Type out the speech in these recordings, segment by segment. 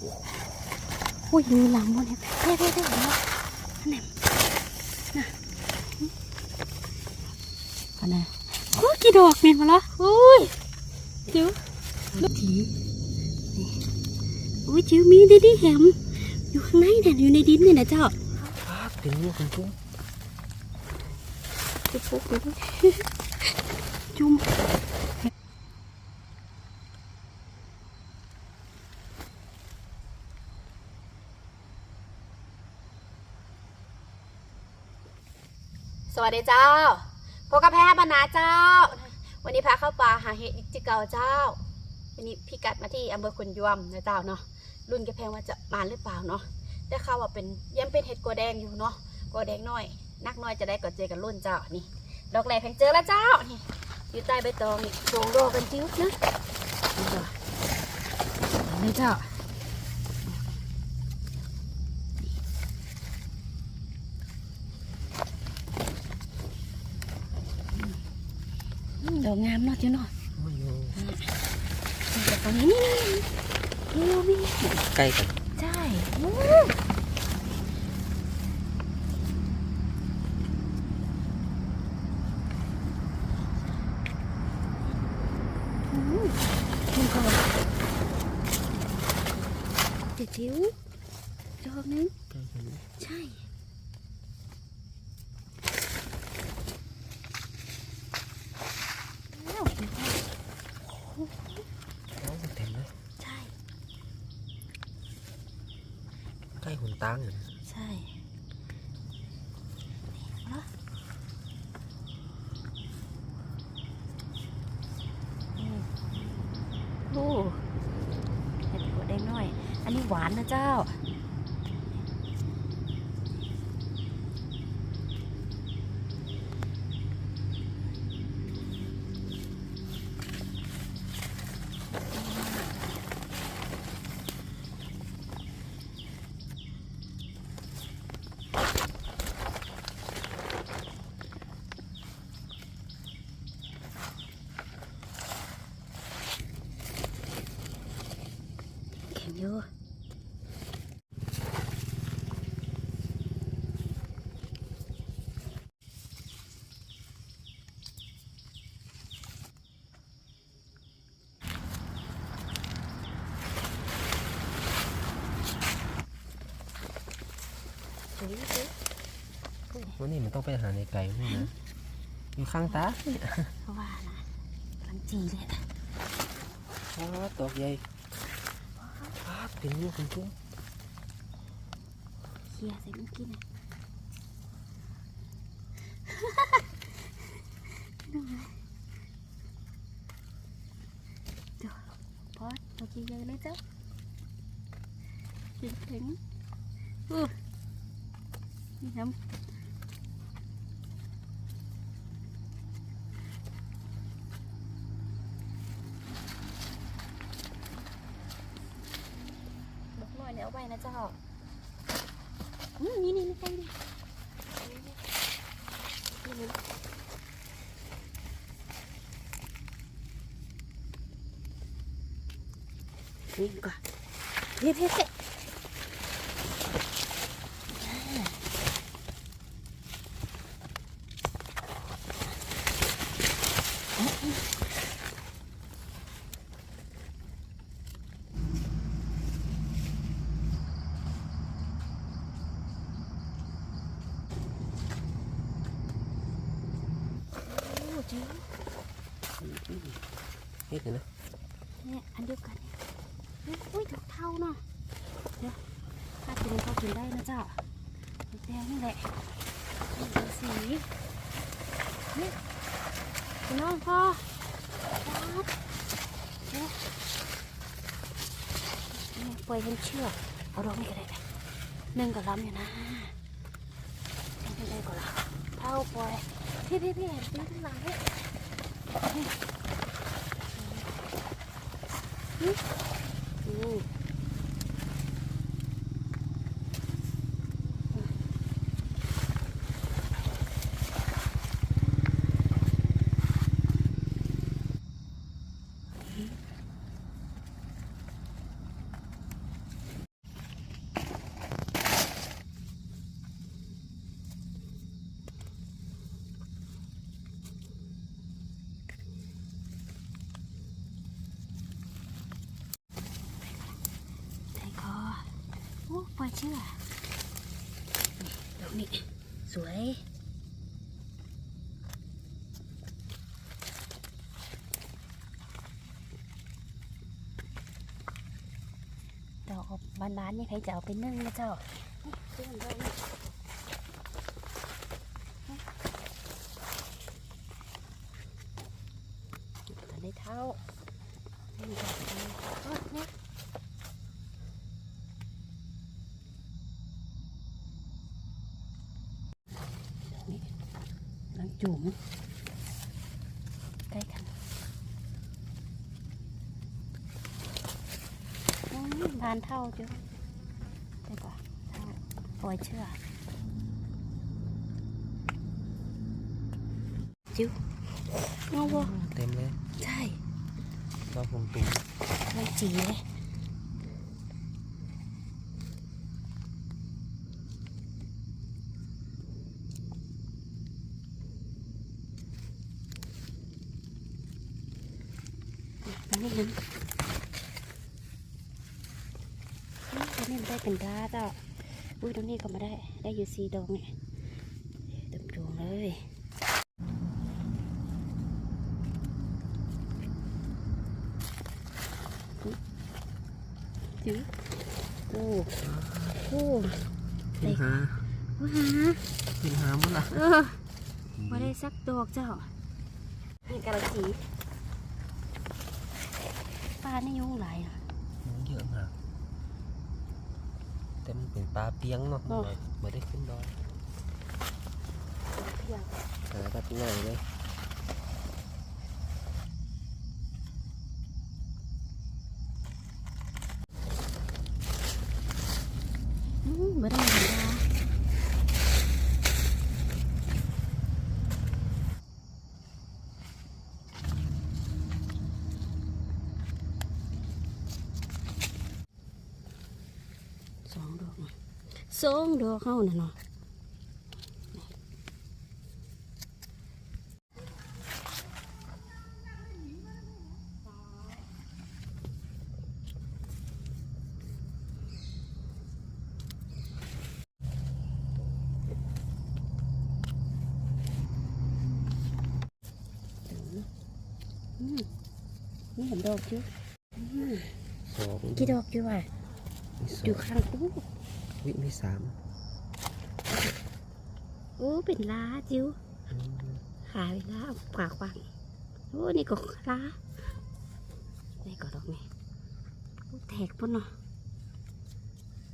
อุ้ยมีหลังบนเนี่ยเท่เท่เท่เห็นไหมนั่นน่ะน่ะอันนั้นโอ้กี่ดอกเนี่ยมาละอุ้ยจิ๋วลูกถีอุ้ยจิ๋วมีดิดิแหมอยู่ข้างในเนี่ยอยู่ในดินเนี่ยนะเจ้าครับเป็นลูกเป็นจุ้งจุ๊บปุ๊บจุ่ม สวัสดีเจ้าพบกับแพทย์บรรณาเจ้า วันนี้พาเข้าป่าหาเห็ดอีกจิเกาเจ้า วันนี้พี่กัดมาที่อำเภอคุนยวมนะเจ้าเนาะ รุ่นกระแพงว่าจะมาหรือเปล่าเนาะ ได้ข่าวว่าเป็นยังเป็นเห็ดกัวแดงอยู่เนาะ กัวแดงน้อย นักน้อยจะได้กอนเจอกันรุ่นเจ้า นี่ ดอกแรกแพงเจอแล้วเจ้า นี่ อยู่ใต้ใบตองนี่โชว์ดอกกันจิ้วนะนี่เจ้า ดอกงามเนาะจิ๋วเนาะโอ้ยอยู่ดอกตรงนี้นี่นี่นี่นี่ใกล้กันใช่อู้อืมกินก่อนเดี๋ยวจิ๋วดอกนึง ใกล้กัน ใช่แล้วเดี๋ยวก่อน โอ้เต็มเลย ใช่ ใกล้หุ่นตังอยู่ใช่นี่เอาละนี่โอ้เห็ดหัวแดงน้อย อันนี้หวานนะเจ้า วันนี้มันต้องไปหาในไก่นี่นะอยู่ข้างตาเนี่ยเพราะว่านะกำลังจีเลยนะอ๋อตอกใหญ่ครับเป็นลูกเป็นจุ้งเคลียร์ใส่เมื่อกี้นะเดี๋ยวพอดเมื่อกี้ยังเลยเจ้าถึงถึงอู้นี่น้ำ ดอกน้อ ยเนี่ยเอาไปนะเจ้าอืมนี่นี่นี่ไปนี่นี่นี่ก่อนเพี้ยเพี้ยเพ่ยโอ้จริง เฮ็ดเลยนะ เนี่ยอันเดียวกันเนี่ยอุ้ยดอกเท่าเนาะเดี๋ยวถ้ากินก็กินได้นะเจ้าดอกแดงนี่แหละนี่เป็นสีเนี่ย พี่น้องพ่อปล่อยฉันเชื่อกเอาดอกนี่ก็ได้ไปหนึ่งก็ล้ำอยู่นะยังได้ก็ล้ำเท่าปล่อยพี่พี่พี่เห็นตีข้างหลังเนี่ยอืม ปล่อยเชื่อนี่ดอกนี้สวยดอกบานๆนี่ใครจะเอาไปนึ่งนะเจ้านี่ซื้อมันดอกนี่ตอนได้เท่านี่ดอกนี้โอ้ยเนี่ย นี่ ลังจุ๋มใกล้กันอืมบานเท่าจ้ะได้กว่าเท่าปล่อยเชื่อจิ้วงอวะเต็มเลย ใช่ก็ผมตุ้มไม่จีเลยตรง นี้นึงตรงนี้ได้เป็นดาจ้ะอุ้ยตรงนี้ก็มาได้ ได้อยู่สีดอกเนี่ยเต็มดวงเลยจื้อโอ้โอ้ขึ้นหาว้าหาขึ้นหาหมั้งล่ะเออมาได้สักดอกเจ้านี่กระสี ปลานี่ยุ่งหลายอะเยอะมากแต่มันเป็นปลาเปียงเนาะเนาะไม่ได้ขึ้นดอยเพียงหาแบบง่ายเลย อืมไม่ได้เห็นดาสองดอกน่ะส องดอกเข้าน่ะเนาะอืมนี่เห็นดอกอยู่อืมสองกี่ดอกอยู่อะมีสออยู่งข้างอู้ วิมีสามโอ้เป็นล้าจิ๋วอืมขายล้าเอาปากวางโอ้นี่ก็ล้านี่ก็ดอกนี่โอ้แตกปุ่นเนาะ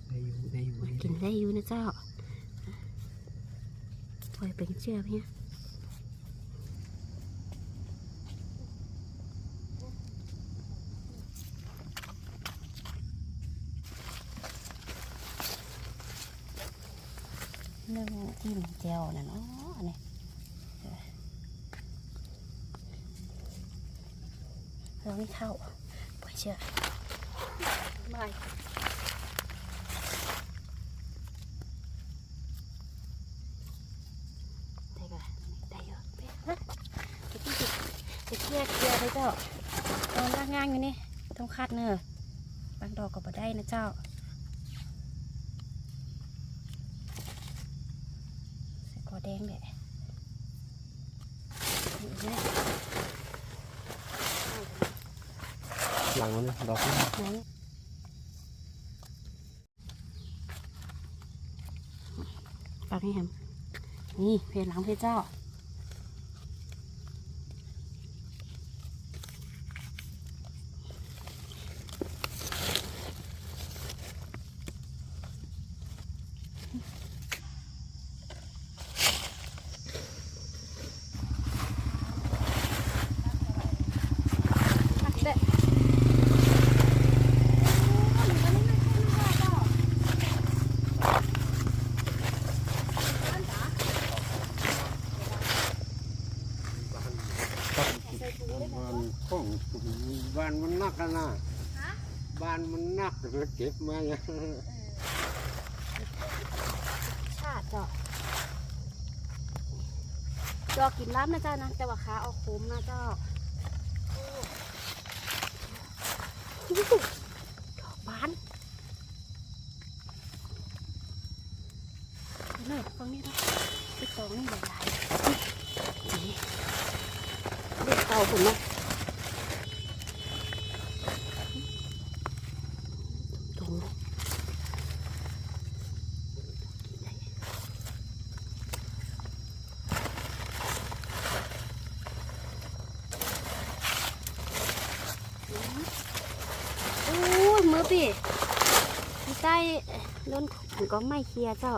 ได้อยู่ได้อยู่มันกินได้อยู่นะเจ้าปล่อยเป็นเชือกเนี่ยเรื่อง จิ้มเจียวนะเนาะนี่เราไม่เข้าไปเชื่อไม่ได้ก่ะได้เยอะฮะจะที่จะจะเคลียร์เคลียร์เลยเจ้าตอนล่างงานอยู่นี่ต้องคัดเนอะบางดอกก็บ่ได้นะเจ้าใส่กอแดงแหละนี่อีกแล้ว หลังมัน ดอกนี่ไหนฝากให้แฮมนี่เพลหลังเพลเจ้า บ้านของบ้านมันนักอะนะบ้านมันนัก เก็บมาอย่างชาติเจ้าดอกกินล้ำนะเจ้านะแต่ว่าขาเอาโคมนะเจ้าโอ้โหดอกบาน นี่หลายๆจีเรียกเตาผมนะตรงโอ้ พี่ใต้ล้นผมก็ไม่เคลียร์เจ้า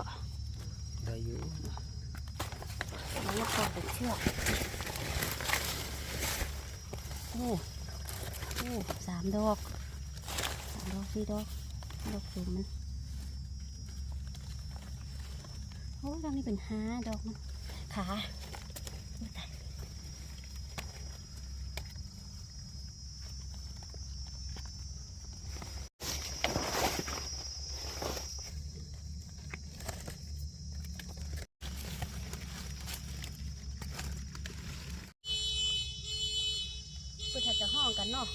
ได้อยู่แล้วก็เป็นเชือกโอ้โอ้สามดอกสามดอกสี่ดอกดอกสูงมันโอ้ดอกนี้เป็นห้าดอกมันขาโอ้ตาย เพื่ อจะห้องกันเนาะ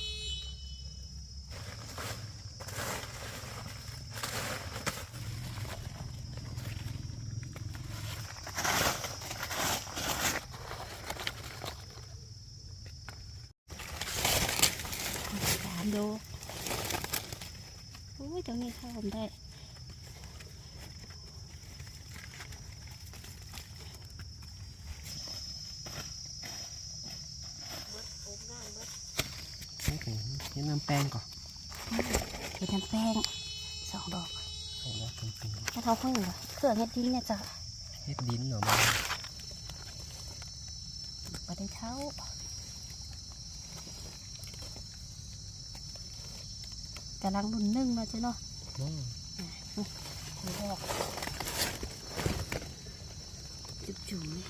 สามโลโอ้ยตรงนี้เข้าผมได้ นี่ถึงนี่น้ำแป้งก่อนเป็นน้ำแป้งสองดอกเอาแล้วเป็นปีให้เขาเพิ่งเหรอเครื่องเฮ็ดดินเนี่ยจ้ะเฮ็ดดินเหรอมาบ่ได้เท่ากำลังรุ่นนึ่งมาจ้ะเนาะ อืม ดูดอกจุบจุ่มนี่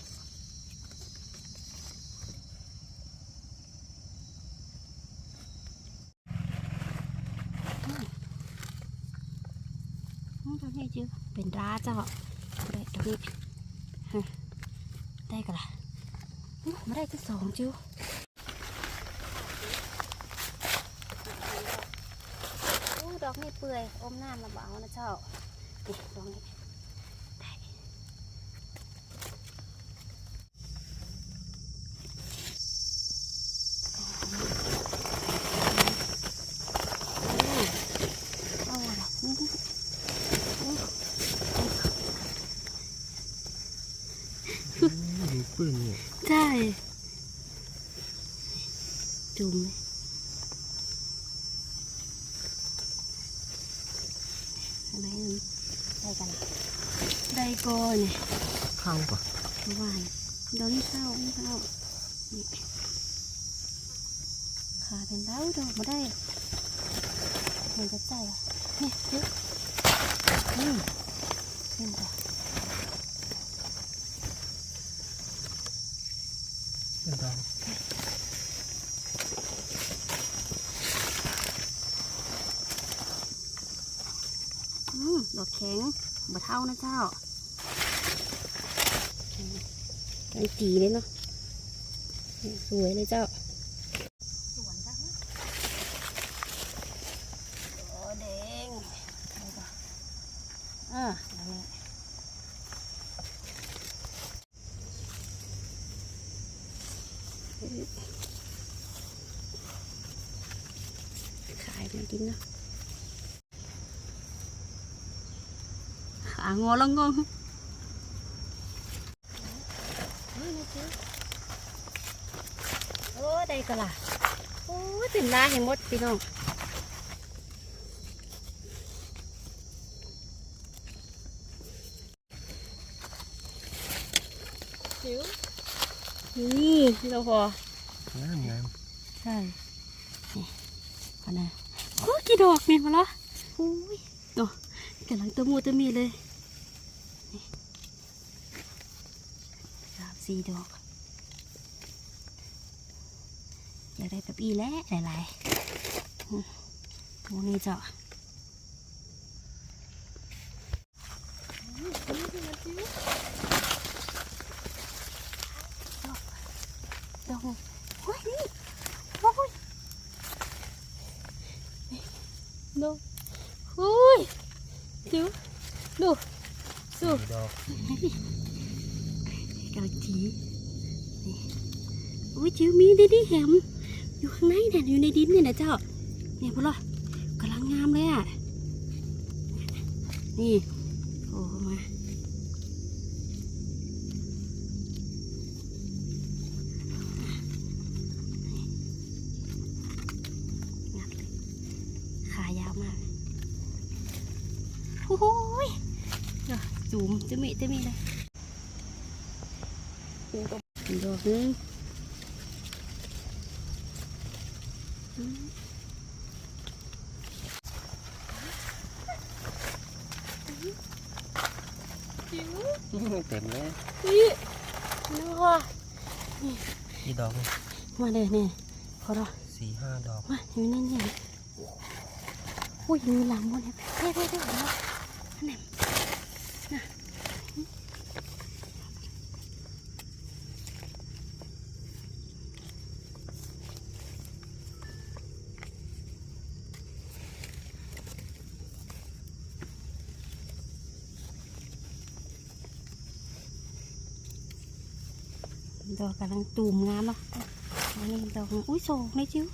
อืม อืมตรงนี้จือเป็นร้าเจ้าได้ตรงนี้ฮะได้กันละไมาได้ที่สองจิ้วดอกนี่เปื่อยอมน้ำมาเบเอานะเจ้านี่ตรงนี้ได้เอาละนี่นี่ ดูปื้นเนี่ย ใช่จุ่มเลยอะไรนั่น ได้กันละได้ก่อนเนี่ยเข้าก่อนเมื่อวานเดี๋ยวนี้เข้าไม่เข้านี่ขาเป็นแล้วดอกมาได้เหมือนจะใจอะเนี่ยเยอะอืมเห็นปะเป็นดอก อืมดอกแข็งบะเท่านะเจ้าไอ้จีเลยเนาะสวยเลยเจ้าสวนจ้ะโอ้เด้งเอะอ่าแล้วนี่ขายมันกินเนาะ ขางอแล้วงงโอ้ได้ก็ล่ะโอ้ยตื่นลาเห็นหมดพี่น้องนี่เราพองา สี่ดอกอยากได้แบบอีแล้วหลายๆอืมตรงนี้เจ้าดอกดอกโอ้ยนี่โอ้ยนี่ดอกโอ้ย ผีอุ้ยจิ๋วมีดิดิแหมอยู่ข้างในเนี่ยอยู่ในดินเนี่ยนะเจ้า เนี่ยพวกเรากำลังงามเลยอะ นี่ ดอกนึงอืมเต็มเลยนี่นึกว่ากี่ดอกเลยมาเลยเนี่ยขอรอสี่ห้าดอกมาอยู่นั่นเนี่ยอุ้ยมีหลังบนเนี่ยเด้เด้เด้เด้อันไหน ดอกกำลังตูมงามเนาะอันนี้ดอกอุ้ยโศกเลยจิ้ว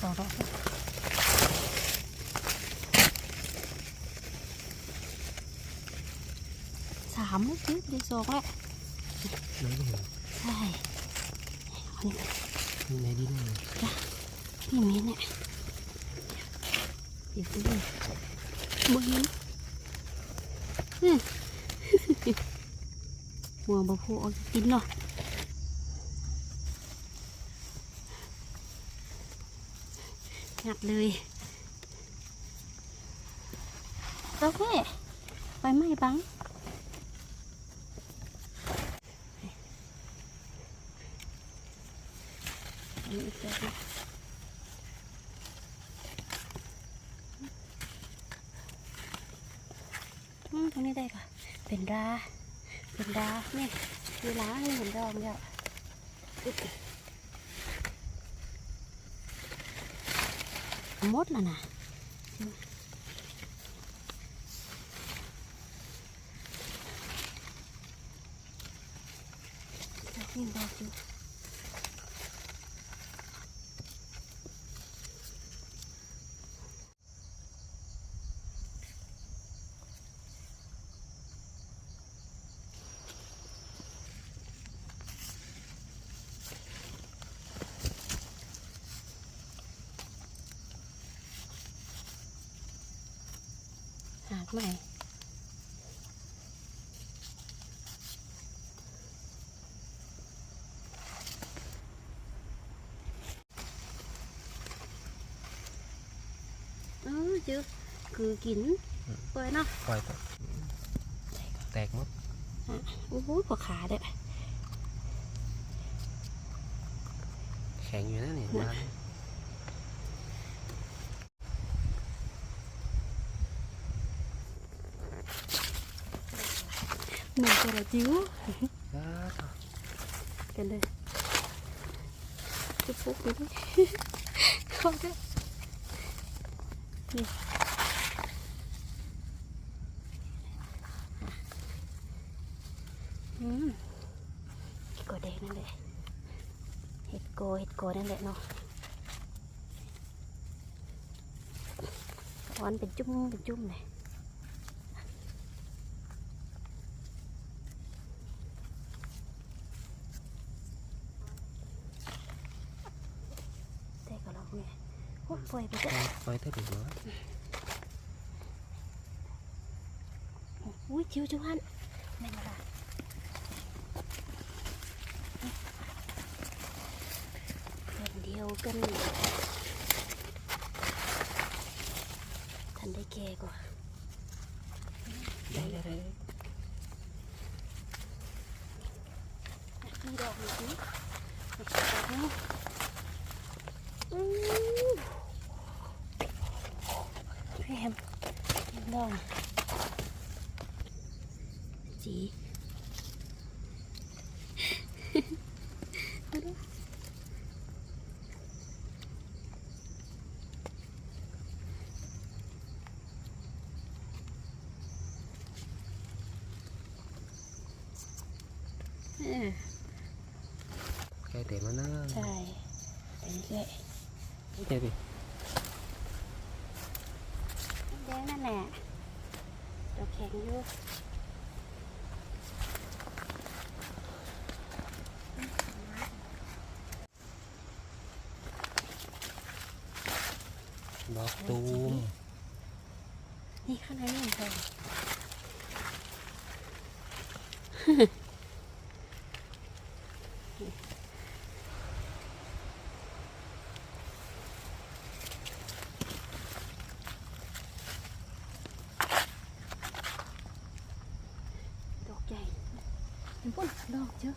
สองดอกสามแล้วจิ๊บได้สองแล้วน้ำเห็นใช่อันนี้มีในดินเลยพี่เมนเนี่ยเดี๋ยวดูดิมึงนี้อืม หัวบะพูเอกกินเนาะงัดเลยโอเคไปไหมบังอันนี้อีกแล้วนะอืม ตรงนี้ได้ค่ะเป็นราเป็นราเนี่ยคือล้าให้เห็นดองเนี่ยหมดแล้วนะนี่ดอกอยู่หากใหม่ เออจือคือกินเปิดเนาะปล่อยไปแตกหมดโอ้โหปวดขาเด้อแข็งอยู่นะเนี่ยมาเหมือนกระจิ๋วอ้าวกันเลยจุ๊บปุ๊บไปด้วยเข้าด้วย นี่อืมกดแดงนั่นแหละเห็ดโกเห็ดโกนั่นแหละเนาะร้อนเป็นจุ้มเป็นจุ้มเลย แต่ก็เราเนี่ยโอ้ย ปล่อยไปปเถล่อยอะปล่อยเท่าไหร่วะอุ้ยจิ๋วจิ๋วฮันแม่นละเพื่อนเดียวกันทันได้แก่กว่า ได้ได้ได้ มีดอกอยู่นี่ดอกนี้อู้พี่แฮมดอกจี เต็ม แล้วนะใช่ไปเรื่อยเดี๋ยวดิแดงนั่นแหละดอกแข็งอยู่ดอกตูมนี่ข้างในนี่เธอดอกใหญ่ เห็นปุ่นดอกเยอะ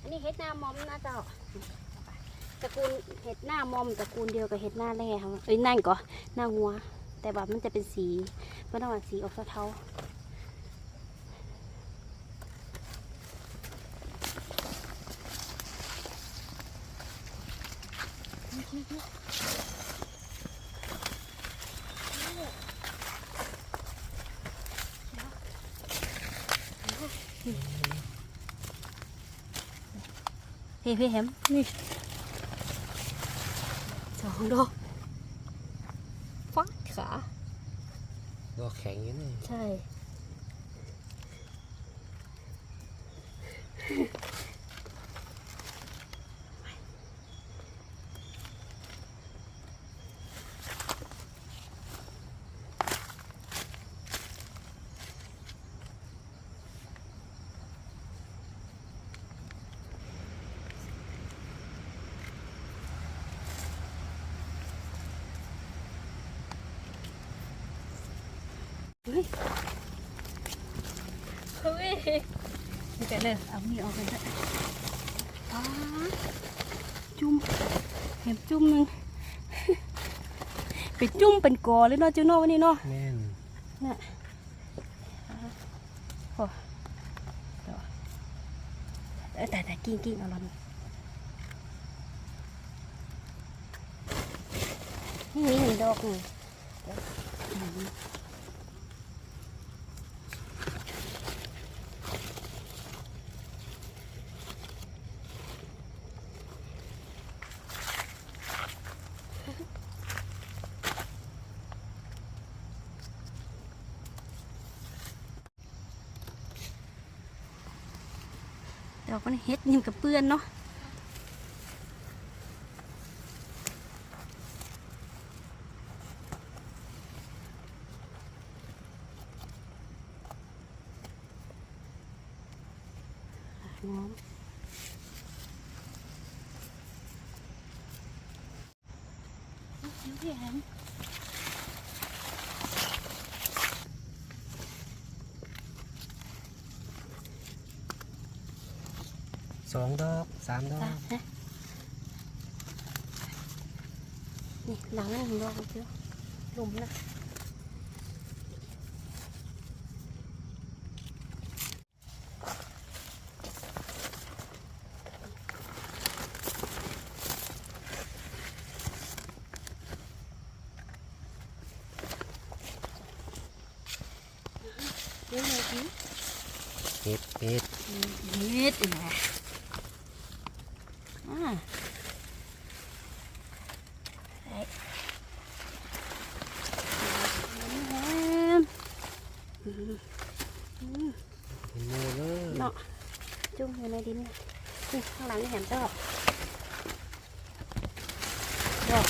อันนี้เห็ดหน้ามอมนะเจ้าตระกูลเห็ดหน้ามอมตระกูลเดียวกับเห็ดหน้าแร่ครับเอ้ยนั่นก็หน้างัว แต่ว่ามันจะเป็นสี มันต้องว่าสีออกเทาพี่พี่แฮมนี่สองดอกฟักขา ตัวแข็งอย่างนี้ใช่ นเลยเอามีออกกันเถอะป้าจุ่มเห็นจุ่มหนึ่งไปจุ่มเป็นกอเลยเนาะเจ้าเนาะวันนี้เนาะแม่นน่ะโอ้เดี๋ยวเออแต่แต่กิ้งกิ้งเอาลอนนี่มีหนึ่งดอกหนึ่ง เดี๋ยวอืมดอกมันเฮ็ดนิ่มกับเปื้อนเนาะน้องเดี๋ยวพี่แอ สองดอกสามดอกนี่หลังนั่นดอกเดียวหลุมนะ เดี๋ยวเลยพี่ เห็ดเห็ด เฮ็ดอีกแล้วอ่าไอ้แฮมอืมอืม เห็นโมเลยเนาะจุ่มอยู่ในดินนี่ข้างหลังนี่แหมดอกดอก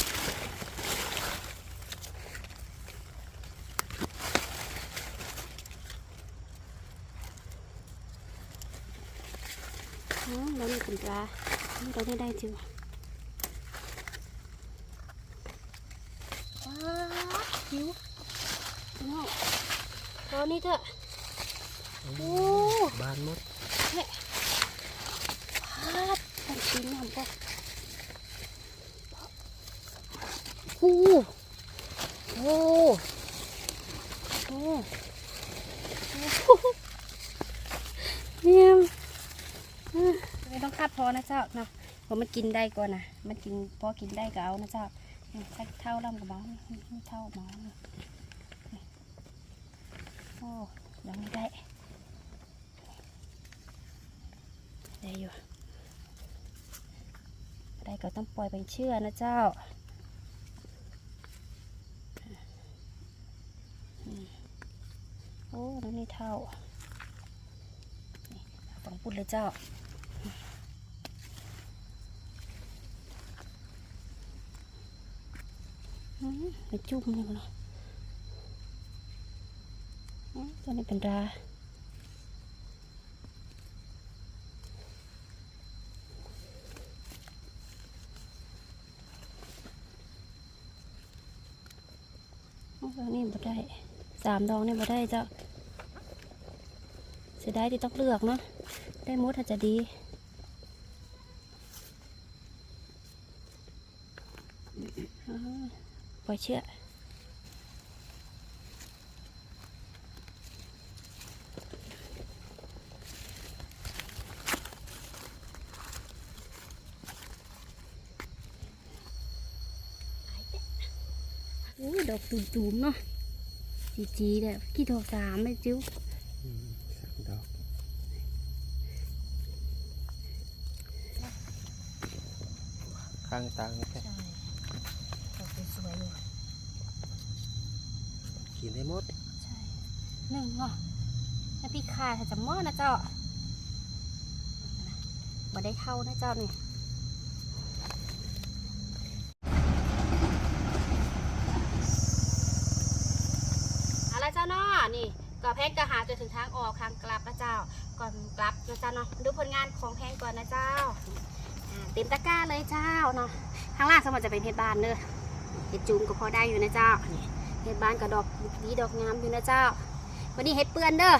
อืมเรานี่เป็นปลาอืมเราไม่ได้จิ๋วาวจิ๋วเนาะตอ นนี้เถอะโอ้บานหมดพาดมันกินน้ำปะโอ้โหโอ้โหเนี่ยาดพอนะเจ้าเนาะเพราะมันกินได้ก่อนนะมันกินพอกินได้ก็เอานะเจ้านี่สักเท่าลำกับเบานี่นี่เท่าหมอนี่นี่โอ้ยังไม่ได้ได้อยู่ได้ก็ต้องปล่อยไปเชื่อนะเจ้าโอ้น้องนี่เท่าฝังปุ่นเลยเจ้าอืมไปจุ่มนี่เนาะอืม ตัวนี้เป็นราอ๋อตัวนี้บ่ได้สามดองนี่บ่ได้เจ้าเสียดายที่ต้องเลือกเนาะได้มดอาจจะดีอ่าปล่อยเชือกโอ้ย ดอกตุ่มๆเนาะจีจีๆเนี่ยกี่ดอกสามไม่จิ้วอืมสักดอกข้างตังแค่ใช่ดอกสวยๆอยู่กินได้หมดใช่หนึ่งเนาะแล้วพี่คาถ้าจะหม้อนะเจ้าบ่ได้เท่านะเจ้านี่เอาละเจ้าเนี่ก็แพงก็หาจนถึงทางออกทางกลับนะเจ้า ก่อนกลับนะเจ้าเนาะดูผลงานของแพงก่อนนะเจ้าอ่าเต็มตะกร้าเลยเจ้าเนาะข้างล่างสมมติจะเป็นเฮ็ดบานเนอะเฮ็ดจูมก็พอได้อยู่นะเจ้าเฮ็ดบานกับดอกดีดอกงามอยู่นะเจ้า วันนี้เห็ดเปื้อนเด้อ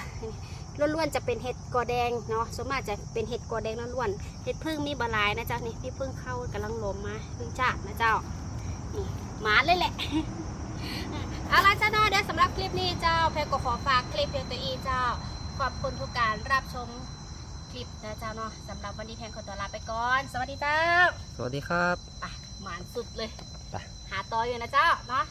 ล้วนๆจะเป็นเห็ดกอแดงเนาะส่วนมากจะเป็นเห็ดกอแดงล้วนๆเห็ดพึ่งมีบลายนะเจ้านี่พี่พึ่งเข้ากำลังลมมาพึ่งจ้านะเจ้านี่หมาเลยแหละ เอาละเจ้าเนาะเดี๋ยวสำหรับคลิปนี้เจ้าแพรก็ขอฝากคลิปเพียงตัวอีเจ้า ขอบคุณทุกการรับชมคลิปนะเจ้าเนาะสำหรับวันนี้แพงขอตัวลาไปก่อน สวัสดีเจ้าสวัสดีครับ ไปหมานสุดเลย ไป หาต่ออยู่นะเจ้าเนาะ